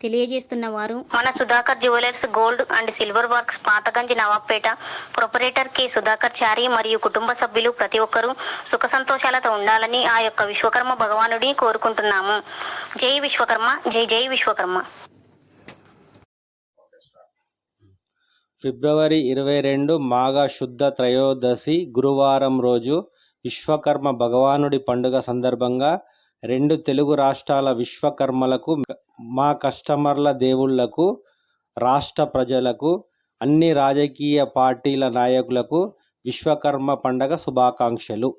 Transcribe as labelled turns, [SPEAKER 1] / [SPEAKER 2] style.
[SPEAKER 1] తెలియజేస్తున్న వారు మన Sudhakar jewellers gold and silver works Patganj Nawabpet proprietor K Sudhakar Chari మరియు కుటుంబ సభ్యులు ప్రతి ఒక్కరూ సుఖ సంతోషాలతో ఉండాలని ఆ యొక్క విశ్వకర్మ భగవానుడిని కోరుకుంటున్నాము. జై విశ్వకర్మ జై జై విశ్వకర్మ.
[SPEAKER 2] ఫిబ్రవరి ఇరవై రెండు మాఘ శుద్ధ త్రయోదశి గురువారం రోజు విశ్వకర్మ భగవానుడి పండుగ సందర్భంగా రెండు తెలుగు రాష్ట్రాల విశ్వకర్మలకు మా కస్టమర్ల దేవుళ్ళకు రాష్ట్ర ప్రజలకు అన్ని రాజకీయ పార్టీల నాయకులకు విశ్వకర్మ పండగ శుభాకాంక్షలు.